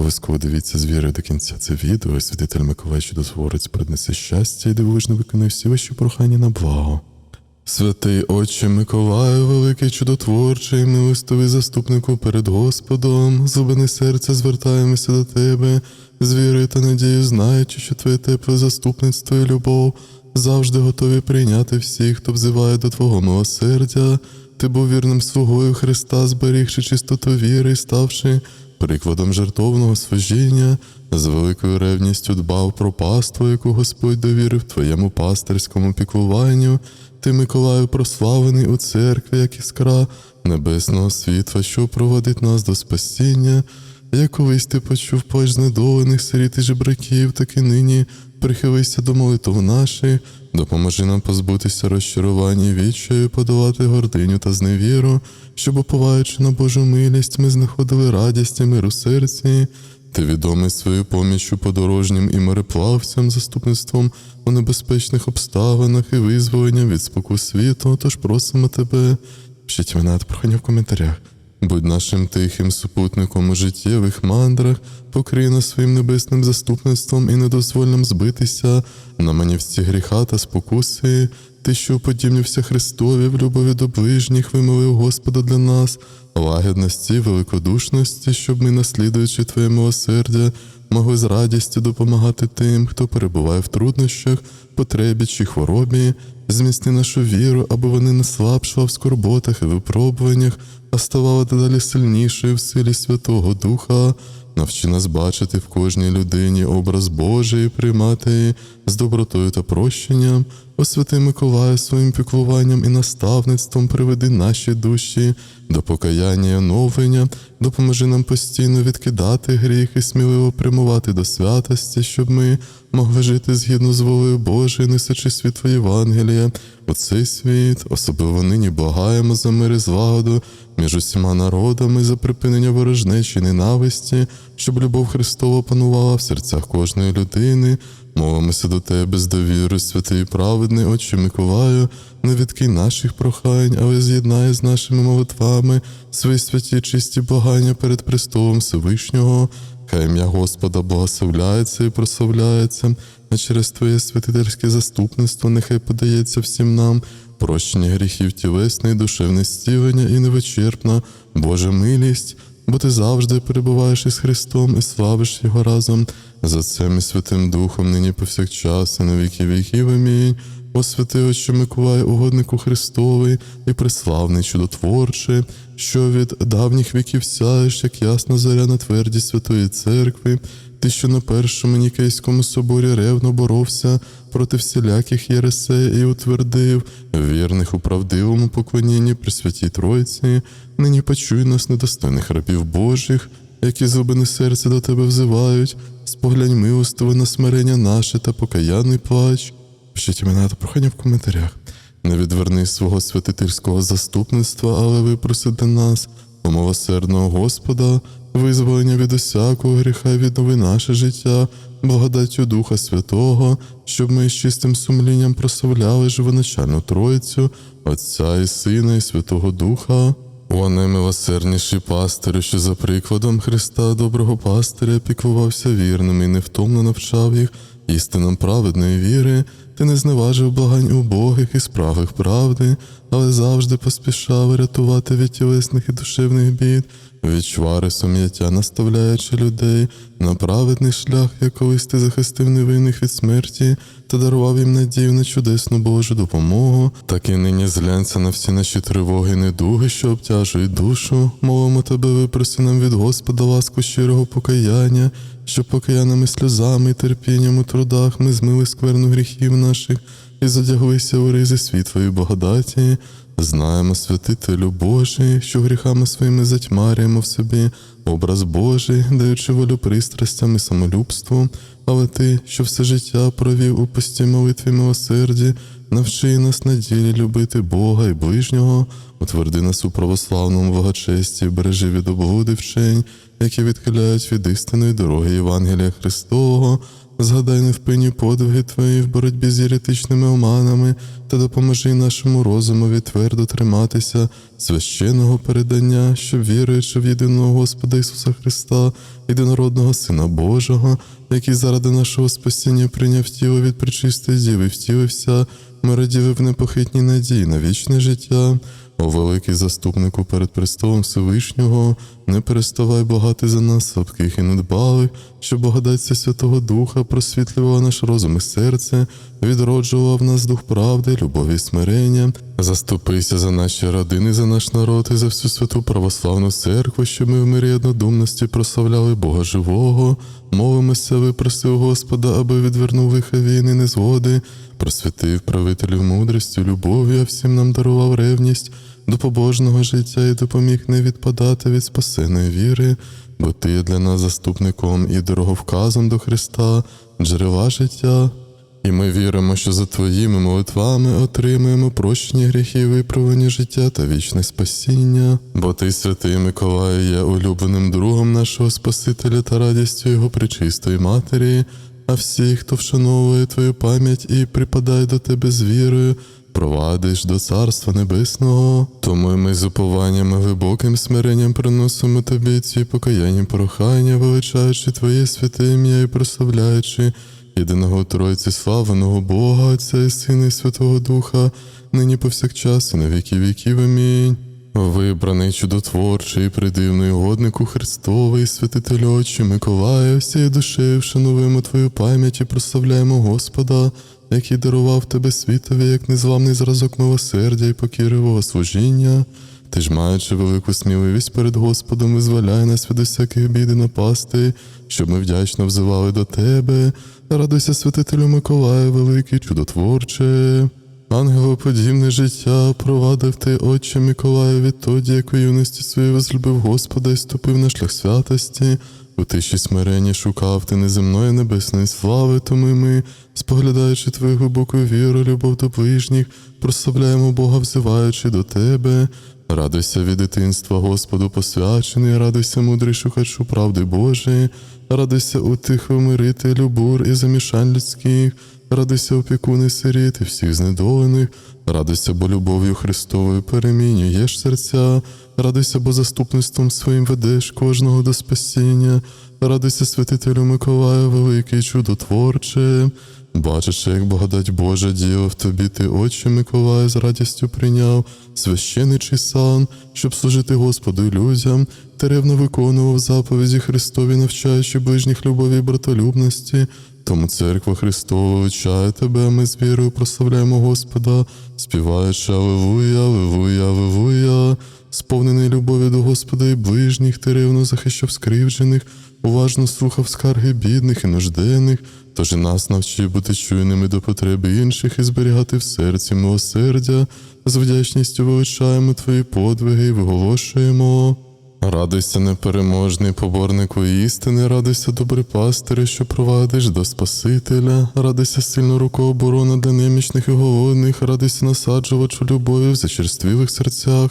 Обов'язково дивіться з вірою до кінця це відео. і Святитель Миколай Чудотворець принесе щастя і дивовижно виконає всі ваші прохання на благо. Святий Отче Миколаю, великий чудотворчий, милостивий заступнику перед Господом, зубини серця звертаємося до Тебе, з вірою та надією, знаючи, що Твоє тепле заступництво і любов завжди готові прийняти всіх, хто взиває до Твого милосердя. Ти був вірним слугою Христа, зберігши чистоту віри і ставши прикладом жертовного служіння, з великою ревністю дбав про паству, яку Господь довірив Твоєму пастирському піклуванню. Ти, Миколаю, прославлений у церкві, як іскра небесного світла, що проводить нас до спасіння. Як колись ти почув плач знедолених сиріт і жебраків, так і нині прихилися до молитв наших, допоможи нам позбутися розчарування відчаю, подолати гординю та зневіру, щоб, уповаючи на Божу милість, ми знаходили радість і мир у серці. Ти відомий своєю поміччю подорожнім і мореплавцям, заступництвом у небезпечних обставинах і визволенням від споку світу, тож просимо тебе, пишіть мене прохання в коментарях. Будь нашим тихим супутником у життєвих мандрах, покрий нас своїм небесним заступництвом і не дозволь нам збитися. На манівці гріха та спокуси. Ти, що уподібнився Христові в любові до ближніх, вимолив Господа для нас, лагідності, великодушності, щоб ми, наслідуючи Твоє милосердя, могли з радістю допомагати тим, хто перебуває в труднощах, потребі чи хворобі, змісти нашу віру, аби вони не слабшала в скорботах і випробуваннях, а ставала дедалі сильнішою в силі Святого Духа. Навчи нас бачити в кожній людині образ Божий, приймати її з добротою та прощенням. Освяти Миколаю своїм піклуванням і наставництвом приведи наші душі до покаяння і оновлення, допоможи нам постійно відкидати гріх і сміливо прямувати до святості, щоб ми могли жити згідно з волею Божою, несучи світло Євангелія у цей світ. Особливо нині благаємо за мир і злагоду між усіма народами, за припинення ворожнечі і ненависті, щоб любов Христова панувала в серцях кожної людини. Молимося до тебе з довіри, святий праведний, Отче Миколаю, не відкинь наших прохань, але з'єднай з нашими молитвами свої святі чисті благання перед Престолом Всевишнього. Хай ім'я Господа благословляється і прославляється, а через Твоє святительське заступництво нехай подається всім нам прощення гріхів тілесне і душевне стілення і невичерпна Божа милість, бо ти завжди перебуваєш із Христом і славиш Його разом з Отцем і Святим Духом, нині повсякчас, і на віки віків. Амінь. О святий Отче Миколай, угоднику Христовий і преславний чудотворче, що від давніх віків сяєш, як ясна зоря на тверді Святої Церкви, ти, що на першому Нікейському соборі ревно боровся проти всіляких єресей і утвердив вірних у правдивому поклонінні при святій Тройці, нині почуй нас, недостойних рабів Божих, які зубини серця до тебе взивають, споглянь милостиво на смирення наше та покаянний плач. Пишіть імена та прохання в коментарях. Не відверни свого святительського заступництва, але випроси для нас, у милосердного Господа, визволення від усякого гріха, віднови наше життя, благодаттю Духа Святого, щоб ми з чистим сумлінням прославляли живоначальну Троїцю, Отця і Сина, і Святого Духа. О наймилосердніший пастирю, що за прикладом Христа, доброго пастиря, піклувався вірним і невтомно навчав їх істинам праведної віри, ти не зневажив благань убогих і справих правди, але завжди поспішав рятувати від тілесних і душевних бід, від чвари сум'яття, наставляючи людей на праведний шлях, як колись ти захистив невинних від смерті та дарував їм надію на чудесну Божу допомогу, так і нині зглянься на всі наші тривоги недуги, що обтяжують душу. Молимо тебе, випроси нам від Господа ласку щирого покаяння, щоб покаяними сльозами і терпінням у трудах ми змили скверну гріхів наших і задяглися у ризи світлої благодаті. Знаємо, святителю Божий, що гріхами своїми затьмарюємо в собі образ Божий, даючи волю пристрастям і самолюбству, але ти, що все життя провів у постій молитві милосерді, навчи нас на ділі любити Бога і ближнього, утверди нас у православному благочесті, бережи від облуди вчень, які відхиляють від істинної дороги Євангелія Христового. згадай невпинні подвиги твої в боротьбі з єретичними оманами та допоможи нашому розумові твердо триматися священного передання, що віруючи в єдиного Господа Ісуса Христа, єдинородного Сина Божого, який заради нашого спасіння прийняв тіло від пречистої діви, втілився, ми раділи в непохитній надії на вічне життя. Великий заступнику перед престолом Всевишнього, не переставай благати за нас, слабких і недбалих, щоб благодаття Святого Духа просвітлювала наш розум і серце, відроджувала в нас дух правди, любові і смирення. Заступися за наші родини, за наш народ і за всю святу православну церкву, щоб ми в мирі однодумності прославляли Бога живого. Молимося, випроси у Господа, аби відвернув лиха війни, незгоди, просвятив правителів мудрістю, любов'ю, а всім нам дарував ревність до побожного життя і допоміг не відпадати від спасеної віри, бо ти є для нас заступником і дороговказом до Христа, джерела життя. І ми віримо, що за твоїми молитвами отримаємо прощення гріхів, виправлення життя та вічне спасіння. Бо ти, святий Миколай, є улюбленим другом нашого Спасителя та радістю Його пречистої Матері, а всі, хто вшановує твою пам'ять і припадає до тебе з вірою, провадиш до Царства Небесного. Тому ми з упованням і глибоким смиренням приносимо тобі ці покаяння прохання, величаючи Твоє святе ім'я і прославляючи єдиного Тройці славеного Бога, Отця і Сина і Святого Духа, нині повсякчас і на віки віків. Амінь. Вибраний чудотворчий, придивний угоднику Христовий, святителю Отче Миколая, всією душею вшануємо Твою пам'ять і прославляємо Господа, який дарував тебе світові, як незламний зразок милосердя і покірливого служіння. Ти ж, маючи велику сміливість перед Господом, визволяй нас від усяких бід і напасти, щоб ми вдячно взивали до Тебе. Радуйся, святителю Миколаю, великий чудотворче. Ангелоподібне життя провадив ти, Отче Миколаю, відтоді, як у юності своїй возлюбив Господа і ступив на шлях святості. У тиші смирені шукав ти неземної небесної слави, тому ми, споглядаючи твою глибоку віру, любов до ближніх, прославляємо Бога, взиваючи до тебе. Радуйся від дитинства, Господу посвячений, радуйся, мудрий шукачу правди Божої, радуйся утиху мирителю бур і замішань людських, радуйся опікуни сиріт і всіх знедолених, радуйся, бо любов'ю Христовою перемінюєш серця, радуйся, бо заступництвом своїм ведеш кожного до спасіння, радуйся, святителю Миколаю, великий чудотворче. Бачиш, як благодать Божа діла в тобі, ти, Отче Миколаю, з радістю прийняв священичий сан, щоб служити Господу людям, ти ревно виконував заповіді Христові, навчаючи ближніх любові і братолюбності. Тому церква Христова величає тебе, ми з вірою прославляємо Господа, співаючи Аллилуйя, Аллилуйя, Аллилуйя. Сповнений любові до Господа і ближніх, ти ревно захищав скривджених, уважно слухав скарги бідних і нужденних, тож і нас навчи бути чуйними до потреби інших і зберігати в серці милосердя, з вдячністю величаємо твої подвиги і виголошуємо. Радуйся, непереможний поборнику істини, радуйся, добрий пастире, що провадиш до Спасителя, радуйся сильно руку оборона для немічних і голодних, радуйся насаджувачу любові в зачерствілих серцях.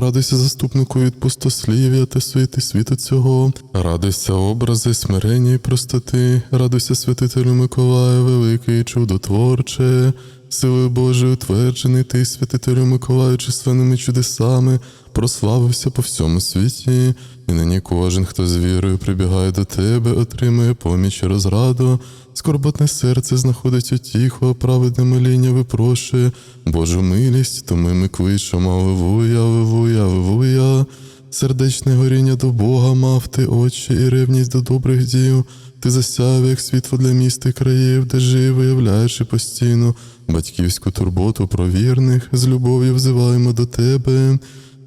Радуйся заступнику від пустослів'я та суєти світу цього, радуйся образи, смирення і простоти, радуйся святителю Миколаю, великий чудотворче, силою Божою утверджений ти, святителю Миколаю, численними чудесами, прославився по всьому світі, і нині кожен, хто з вірою прибігає до тебе, отримує поміч і розраду, скорботне серце знаходить утіху, а праведне моління випрошує Божу милість, тому ми ми кличемо Аллилуйя, Аллилуйя, Аллилуйя. Сердечне горіння до Бога мав ти очі і ревність до добрих дів. Ти засяв, як світло для міст і країв, де жив, виявляючи постійно батьківську турботу про вірних, з любов'ю взиваємо до тебе.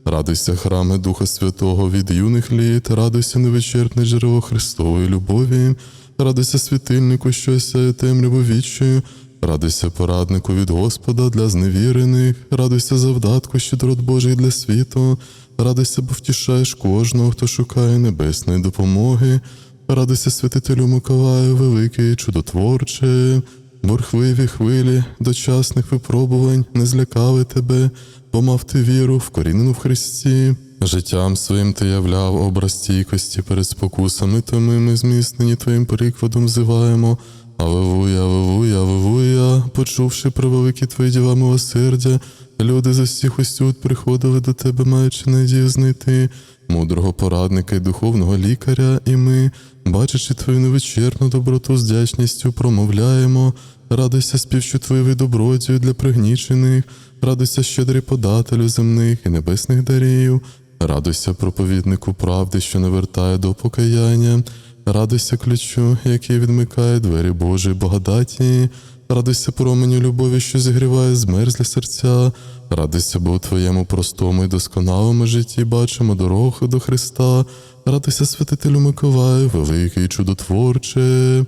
Радуйся, храме Духа Святого від юних літ, радуйся невичерпне джерело Христової любові, радуйся світильнику, що осяє темряву вічою, радуйся пораднику від Господа для зневірених, радуйся завдатку, щедрот Божий для світу, радуйся, бо втішаєш кожного, хто шукає небесної допомоги, радуйся святителю Миколаю, великий, чудотворче, бурхливі хвилі дочасних випробувань не злякали тебе, бо мав ти віру, вкорінену в Христі. Життям своїм ти являв образ стійкості перед спокусами, тому ми зміцнені твоїм прикладом взиваємо. Алевуя, алевуя, алевуя, почувши про великі твої діла милосердя, люди з усіх усюд приходили до тебе, маючи надію знайти мудрого порадника і духовного лікаря, і ми, бачачи твою невичерпну доброту з вдячністю, промовляємо. Радуйся співчутливий добродію для пригнічених, радуйся щедрий подателю земних і небесних дарів, радуйся проповіднику правди, що навертає до покаяння, радуйся ключу, який відмикає двері Божої благодаті, радуйся променю любові, що зігріває змерзлі серця, радуйся, бо у твоєму простому і досконалому житті бачимо дорогу до Христа, радуйся, святителю Миколаю, великий і чудотворче.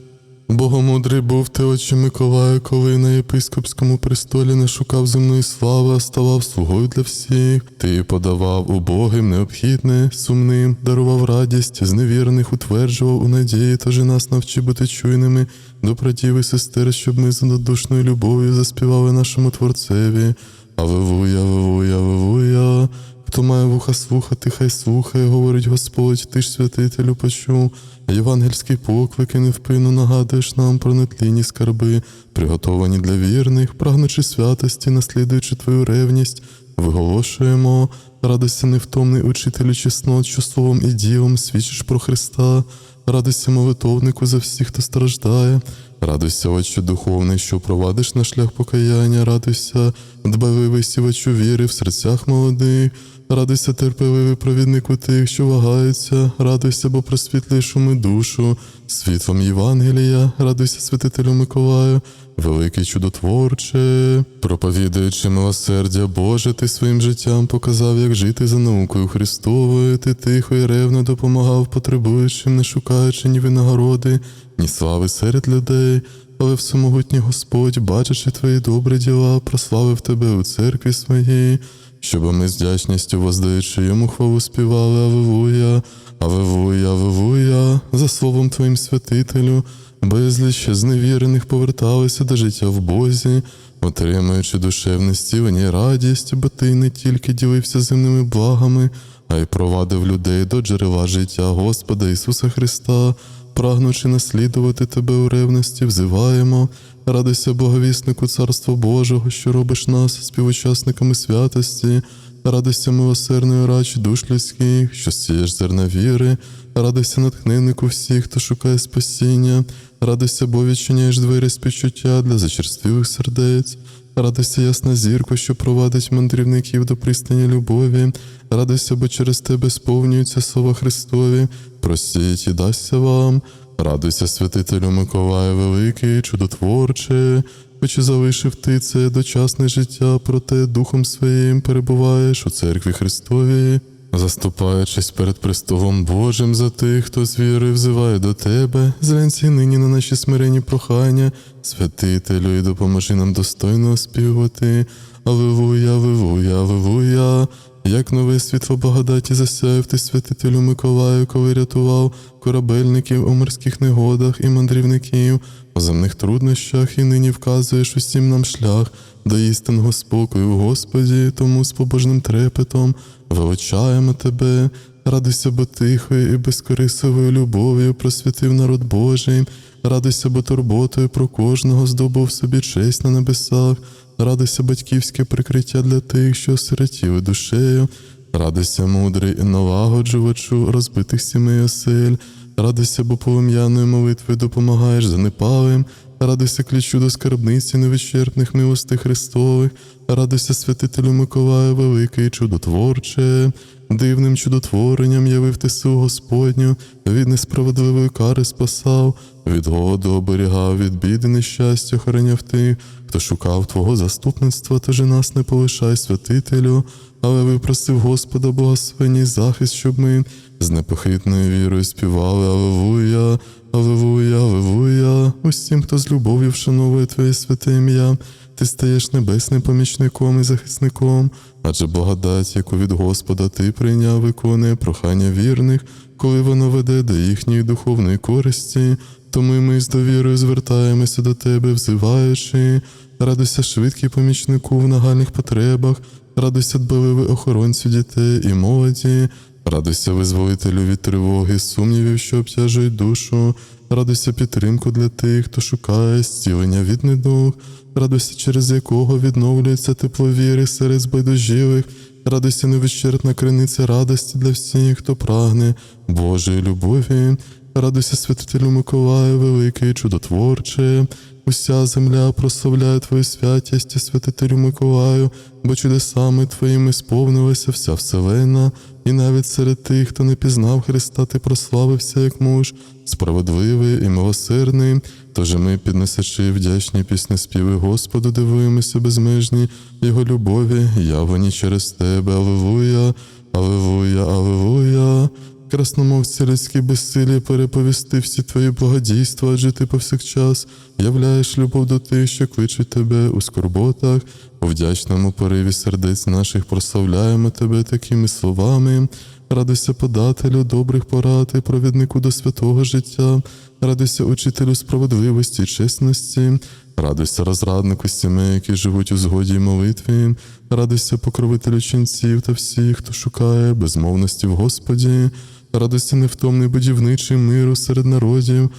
Богомудрий був ти, отче Миколаю, коли на єпископському престолі не шукав земної слави, а ставав слугою для всіх. Ти подавав убогим необхідне, сумним, дарував радість, зневірених утверджував у надії, тож і нас навчи бути чуйними до братів і сестер, щоб ми з надушною любов'ю заспівали нашому Творцеві. Алевуя, алевуя, алевуя. Хто має вуха слухати, хай слухає, говорить Господь, ти ж святителю почув. Євангельський поклик і невпинно нагадуєш нам про нетлінні скарби, приготовані для вірних, прагнучи святості, наслідуючи твою ревність, виголошуємо, радуйся невтомний учителю чеснот, що словом і ділом свідчиш про Христа, радуйся молитовнику за всіх, хто страждає, радуйся, Отче духовний, що провадиш на шлях покаяння, радуйся, дбавий висівачу віри в серцях молодих. Радуйся, терпеливий провіднику тих, що вагаються, радуйся, бо просвітлиш ми душу, світлом Євангелія, радуйся, святителю Миколаю, великий чудотворче, проповідаючи милосердя Боже, ти своїм життям показав, як жити за наукою Христовою, ти тихо і ревно допомагав потребуючим, не шукаючи ні винагороди, ні слави серед людей. Але всемогутній Господь, бачачи твої добрі діла, прославив тебе у церкві своїй щоб ми з вдячністю воздаючи йому хвалу співали Авевуя, Авевуя, Авевуя, за словом Твоїм святителю, безліч зневірених поверталися до життя в Бозі, отримуючи душевне стілення радість, бо ти не тільки ділився земними благами, а й провадив людей до джерела життя Господа Ісуса Христа, прагнучи наслідувати Тебе у ревності, взиваємо. Радуйся, Боговіснику Царства Божого, що робиш нас співучасниками святості, радуйся милосердної рачі душ людських, що сієш зерна віри, радуйся натхненнику всіх, хто шукає спасіння, радуйся, бо відчиняєш двері співчуття для зачерствілих сердець. Радуйся, ясна зірко, що провадить мандрівників до пристані любові, радуйся, бо через тебе сповнюються слова Христові, простіть і дасться вам. Радуйся, святителю Миколаю Великий, чудотворче, хоч і залишив ти це дочасне життя, проте Духом Своїм перебуваєш у церкві Христовій, заступаючись перед престолом Божим за тих, хто з віри взиває до тебе, зглянься нині на наші смиренні прохання, святителю, і допоможи нам достойно співати. Аллилуйя, аллилуйя, алевуя. Як нове світло благодаті засяяв ти святителю Миколаю, коли рятував корабельників у морських негодах і мандрівників, у земних труднощах, і нині вказуєш усім нам шлях до істинного спокою, Господі, тому з побожним трепетом величаємо тебе, радуйся, бо тихою і безкорисовою любов'ю просвятив народ Божий, радуйся, бо турботою про кожного здобув собі честь на небесах. Радуйся батьківське прикриття для тих, що осиротіли душею, радуйся, мудрий і налагоджувачу розбитих сімей осель, радуйся, бо полум'яною молитвою допомагаєш занепалим, радуйся ключу до скарбниці невичерпних милостей Христових, радуйся святителю Миколаю, великий чудотворче, дивним чудотворенням явив ти силу Господню, від несправедливої кари спасав, від году оберігав, від біди нещастя охороняв тих, хто шукав Твого заступництва, тож і нас не полишай, святителю, але випросив Господа благословенний захист, щоб ми з непохитною вірою співали Алевуя, Алевуя, Алевуя, усім, хто з любов'ю вшановує Твоє святе ім'я, ти стаєш небесним помічником і захисником, адже благодать, яку від Господа ти прийняв, виконує прохання вірних, коли воно веде до їхньої духовної користі. Тому ми з довірою звертаємося до тебе, взиваючи, радуйся швидкий помічнику в нагальних потребах, радуйся дбавивий охоронцю дітей і молоді, Радуйся, визволителю від тривоги, сумнівів, що обтяжують душу. Радуйся підтримку для тих, хто шукає зцілення від недуг. Радуйся, через якого відновлюється тепло віри серед збайдужілих. Радуйся, невичерпна криниця радості для всіх, хто прагне Божої любові. Радуйся, святителю Миколаю, великий чудотворче. Уся земля прославляє Твою святість, святителю Миколаю, бо чудесами Твоїми сповнилася вся вселена, і навіть серед тих, хто не пізнав Христа, ти прославився як муж, справедливий і милосердний. Тож ми, підносячи вдячні пісні співи Господу, дивуємося безмежні Його любові, явлені через тебе. Аллилуйя, Аллилуйя, Аллилуйя. Красномовці людські безсилі переповісти всі твої благодійства, адже ти повсякчас. Являєш любов до тих, що кличуть тебе у скорботах, у вдячному пориві сердець наших прославляємо тебе такими словами. Радуйся подателю добрих порад і провіднику до святого життя, радуйся учителю справедливості і чесності, радуйся розраднику сімей, які живуть у згоді й молитві, радуйся покровителю ченців та всіх, хто шукає безмовності в Господі. Радуйся невтомний будівничий миру серед народів,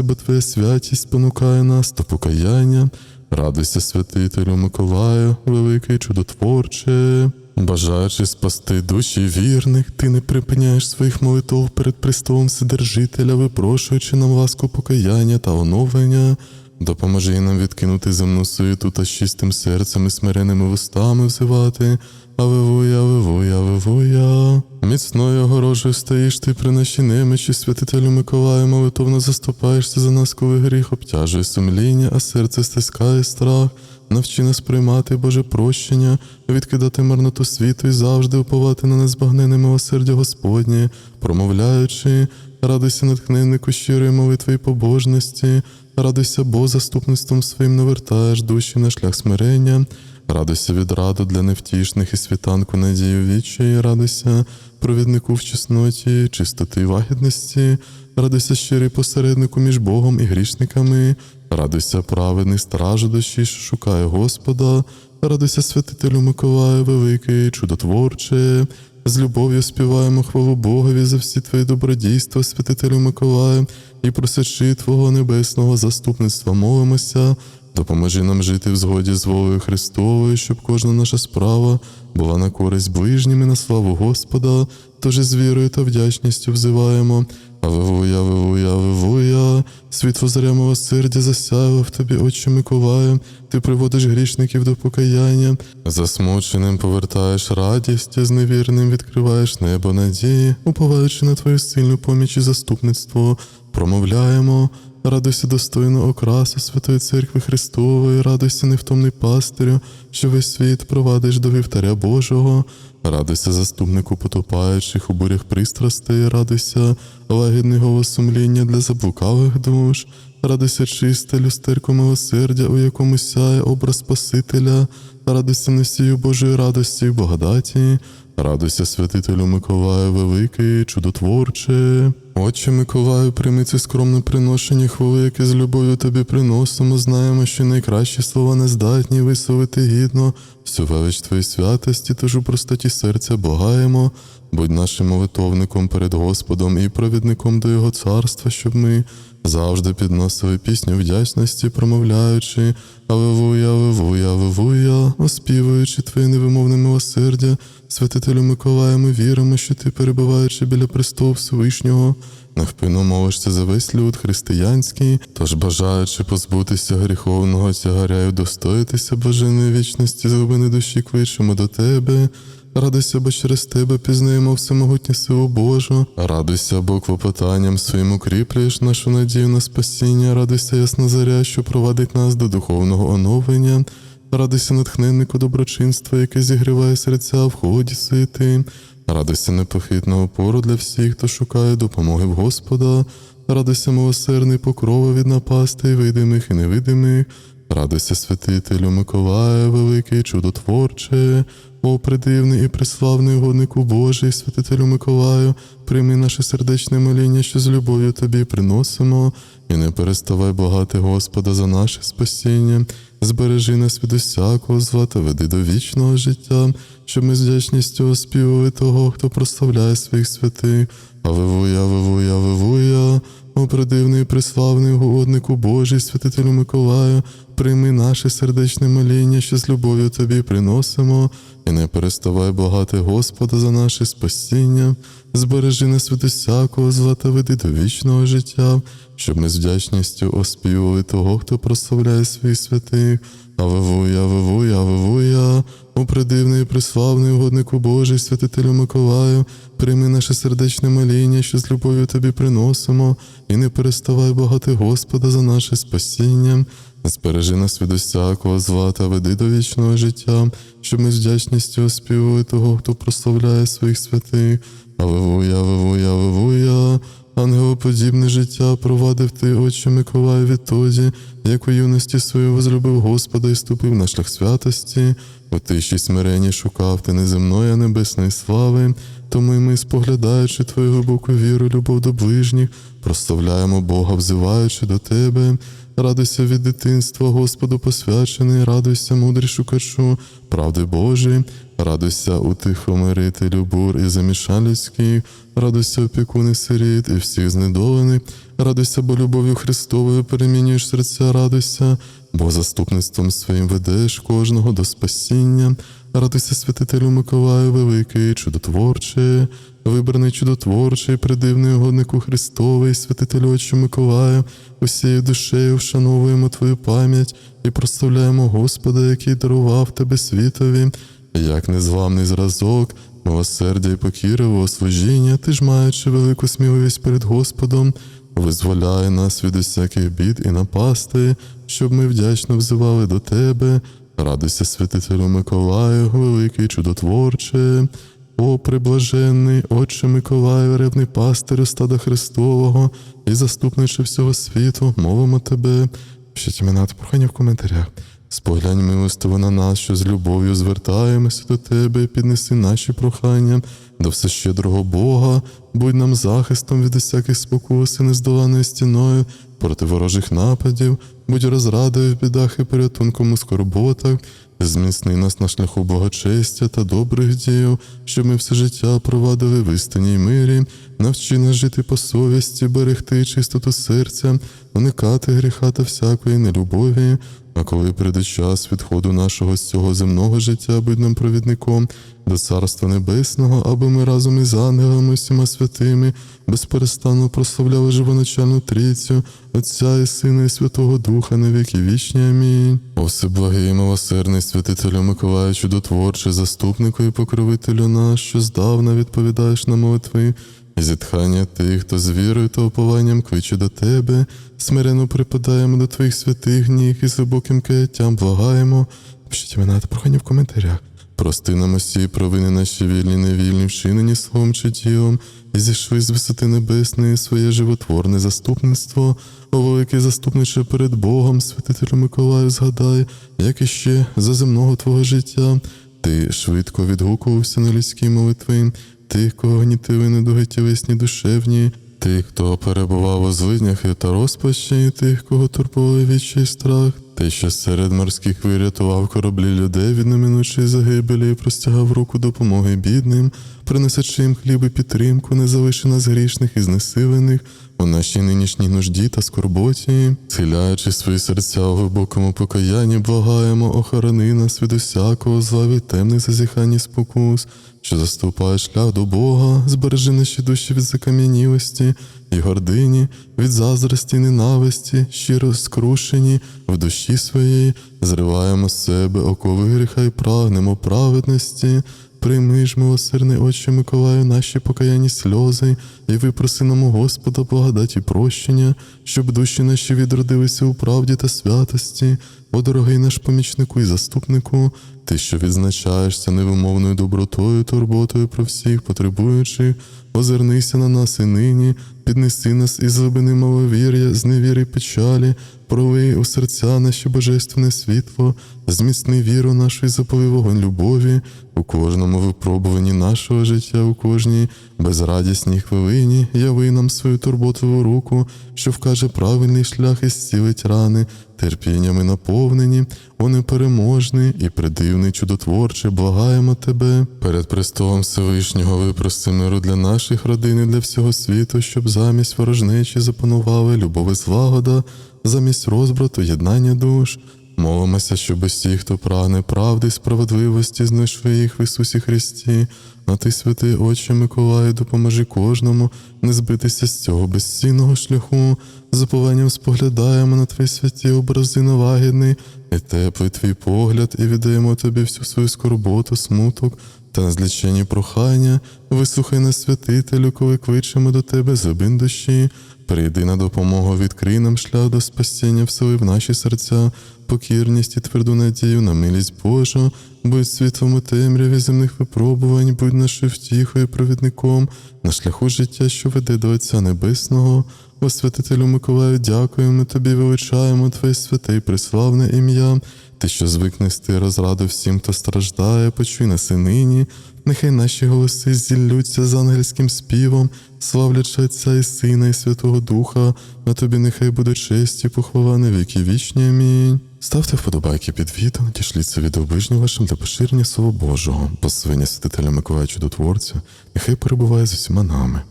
бо Твоя святість спонукає нас до покаяння, радуйся, святителю Миколаю, великий чудотворче. Бажаючи спасти душі вірних, ти не припиняєш своїх молитов перед престолом Вседержителя, випрошуючи нам ласку покаяння та оновлення. Допоможи нам відкинути земну суету та з чистим серцем і смиреними вустами взивати. Алевуя, алевуя, алевуя. Міцною огорожею стоїш ти при нашій немичі, святителю Миколаю, молитовно заступаєшся за нас, коли гріх обтяжує сумління, а серце стискає страх. Навчи нас приймати Боже прощення, відкидати марноту світу і завжди уповати на незбагнене милосердя Господнє, промовляючи, радуйся натхненнику щирої молитви і побожності, радуйся, бо заступництвом своїм навертаєш душі на шлях смирення. Радуйся від раду для невтішних і світанку надію відчаї, радуйся провіднику в чесноті, чистоти й лагідності, радуйся щирий посереднику між Богом і грішниками, радуйся праведний стражу душі, що шукає Господа, радуйся святителю Миколаю, великий, чудотворче. З любов'ю співаємо хвалу Богові за всі твої добродійства, святителю Миколаю, і просячи Твого небесного заступництва молимося. Допоможи нам жити в згоді з волею Христовою, щоб кожна наша справа була на користь ближнім і на славу Господа, тож з вірою та вдячністю взиваємо. Аллилуйя, вивуя, вивуя, Світло зарямого сердя засяяло в тобі, очі Миколаєм, Ти приводиш грішників до покаяння, засмученим повертаєш радість, а з невірним відкриваєш небо надії, уповаючи на твою сильну поміч і заступництво, промовляємо. Радуйся достойно окрасу Святої Церкви Христової, радуйся невтомний пастирю, що весь світ провадиш до вівтаря Божого, радуйся заступнику потопаючих у бурях пристрастей, радуйся лагідний голос сумління для заблукалих душ, радуйся чисте люстерко милосердя, у якому сяє образ Спасителя, радуйся носію Божої радості і благодаті. Радуйся, святителю Миколаю, великий, чудотворче. Отче Миколаю, прийми це скромне приношення хвали, яке з любов'ю тобі приносимо. Знаємо, що найкращі слова не здатні висловити гідно всю велич твоїй святості, тож у простоті серця благаємо. Будь нашим молитовником перед Господом і провідником до Його царства, щоб ми завжди підносили пісню вдячності, промовляючи Алевуя, Алевуя, Алевуя, оспівуючи Твоє невимовне милосердя, святителю Миколая, ми віримо, що ти, перебуваючи біля престолу Всевишнього, невпинно молишся за весь люд християнський, тож бажаючи позбутися гріховного тягаря і удостоїтися блаженої вічності глибини душі, кличемо до тебе. Радуйся, бо через тебе пізнаємо всемогутню силу Божу. Радуйся, бо клопотанням своїм укріплюєш нашу надію на спасіння. Радуйся, ясна заря, що провадить нас до духовного оновлення. Радуйся, натхненнику доброчинства, яке зігріває серця в ході світи. Радуйся непохитного опору для всіх, хто шукає допомоги в Господа. Радуйся, милосердний покрова від напастей, видимих і невидимих. Радуйся, святителю Миколая, великий чудотворче. О, придивний і приславний угоднику Божий, святителю Миколаю, прийми наше сердечне моління, що з любов'ю тобі приносимо, і не переставай благати Господа за наше спасіння. Збережи нас від усякого зла та веди до вічного життя, щоб ми з вдячністю оспівали того, хто прославляє своїх святих. Алевуя, алевуя, алевуя. О, придивний, і приславний угоднику Божий, святителю Миколаю, прийми наше сердечне моління, що з любов'ю тобі приносимо, і не переставай благати Господа за наше спасіння, збережи нас від усякого зла та веди до вічного життя, щоб ми з вдячністю оспівували того, хто прославляє своїх святих. Авевуя, авевуя, алевуя. О, придивний, приславний угоднику Божий, святителю Миколаю, прийми наше сердечне моління, що з любов'ю тобі приносимо, і не переставай благати Господа за наше спасіння. Збережи нас від усякого зла та веди до вічного життя, щоб ми з вдячністю оспівали того, хто прославляє своїх святих. Алевуя, алевуя, алевуя. Ангелоподібне життя провадив ти, Отче Миколаю, відтоді, як у юності свою возлюбив Господа і ступив на шлях святості, у тиші смиренні шукав ти неземної, а небесної слави, тому й ми, споглядаючи твою глибоку віру, любов до ближніх, прославляємо Бога, взиваючи до тебе. Радуйся від дитинства, Господу посвячений, радуйся, мудрий шукачу, правди Божої, радуйся утихомирителю бур і замішань людських, радуйся опікуни сиріт і всіх знедолених, радуйся, бо любов'ю Христовою перемінюєш серця, радуйся, бо заступництвом своїм ведеш кожного до спасіння. Радуйся, святителю Миколаю, великий, чудотворчий, вибраний чудотворчий, придивний угоднику Христовий, святителю Отче Миколаю, усією душею вшановуємо Твою пам'ять і прославляємо Господа, який дарував Тебе світові, як незламний зразок, милосердя і покірливого служіння, ти ж маючи велику сміливість перед Господом, визволяй нас від усяких бід і напасти, щоб ми вдячно взивали до Тебе. Радуйся, святителю Миколаю, великий чудотворче, о приблаженний, Отче Миколаю, ревний пастирю стада Христового і заступниче всього світу, мовимо тебе. Пишіть імена та прохання в коментарях. Споглянь милостиво на нас, що з любов'ю звертаємося до тебе піднеси наші прохання до всещедрого Бога, будь нам захистом від усяких спокус і нездоланою стіною проти ворожих нападів, будь розрадою в бідах і порятунком у скорботах, зміцни нас на шляху благочестя та добрих діїв, щоб ми все життя провадили в істині й мирі, навчи нас жити по совісті, берегти чистоту серця, уникати гріха та всякої нелюбові. А коли прийде час відходу нашого з цього земного життя, будь нам провідником до Царства Небесного, аби ми разом із ангелами, всіма святими, безперестанно прославляли живоначальну трійцю, Отця і Сина, і Святого Духа на віки вічні. Амінь. О всеблагий, милосердний святителю Миколаю, чудотворчий, заступнику і покровителю наш, що здавна відповідаєш на молитви, зітхання тих, хто з вірою та упованням кличе до тебе, смирено припадаємо до твоїх святих ніг і з глибоким каяттям благаємо. Пишіть імена та прохання в коментарях. Прости нам усі провини наші вільні, невільні, вчинені словом чи ділом, і зійшли з висоти небесної своє животворне заступництво, о великий заступниче перед Богом, святителю Миколаю, згадай, як іще за земного твого життя. Ти швидко відгукувався на людські молитви, тих, кого гнітили недуги тілесні душевні, тих, хто перебував у злиднях та розпачі, тих, кого турбували вічий страх, те, що серед морських вирятував кораблі людей від неминучої загибелі і простягав руку допомоги бідним, принесучи їм хліб і підтримку, не залиши нас грішних і знесилених у нашій нинішній нужді та скорботі, схиляючи свої серця у глибокому покаянні, благаємо, охорони нас від усякого зла, від темних зазіхань і спокус, що заступає шлях до Бога, збережи наші душі від закам'янілості і гордині, від заздрості, ненависті, щиро скрушені в душі своїй, зриваємо з себе окови гріха і прагнемо праведності. Прийми ж, милосердний Отче Миколаю, наші покаянні сльози, і випроси нам у Господа благодаті прощення, щоб душі наші відродилися у правді та святості, о дорогий наш помічнику і заступнику, ти, що відзначаєшся невимовною добротою, турботою про всіх потребуючих, озирнися на нас і нині, піднеси нас із глибини маловір'я, з невіри печалі, пролий у серця наше божественне світло, зміцни віру нашу і запови вогонь любові у кожному випробуванні нашого життя, у кожній безрадісній хвилині, яви нам свою турботову руку, що вкаже правильний шлях і зцілить рани, терпіннями наповнені, о непереможний і придивний чудотворче, благаємо тебе. Перед престолом Всевишнього випрости миру для наших родин і для всього світу, щоб замість ворожнечі запанували любов і злагода, замість розбрату єднання душ. Молимося, щоб усі, хто прагне правди справедливості, знайшли їх в Ісусі Христі. А ти, святий Отче Миколаю, допоможи кожному не збитися з цього безцінного шляху. заповенням споглядаємо на твої святі образи навагідний, і теплий твій погляд, і віддаємо тобі всю свою скорботу, смуток та незлічені прохання. Вислухай нас, святителю, коли кличемо до тебе забин душі. Прийди на допомогу, відкрий нам шлях до спасіння, всели в наші серця, покірність і тверду надію на милість Божу, будь світлом у темряві земних випробувань, будь нашою втіхою, провідником на шляху життя, що веде до Отця Небесного. О Миколаю, дякуємо тобі, величаємо Твоє святе і преславне ім'я. Ти, що звик нести розраду всім, хто страждає, почуй нас і нині. Нехай наші голоси зіллються з ангельським співом, славлячи Отця і Сина, і Святого Духа, на тобі нехай буде честь і похвала на віки вічні. Амінь. Ставте вподобайки під відео, дішліться від ближнім вашим для поширення Слова Божого, посвиння святителя Миколая Чудотворця, нехай перебуває з усіма нами.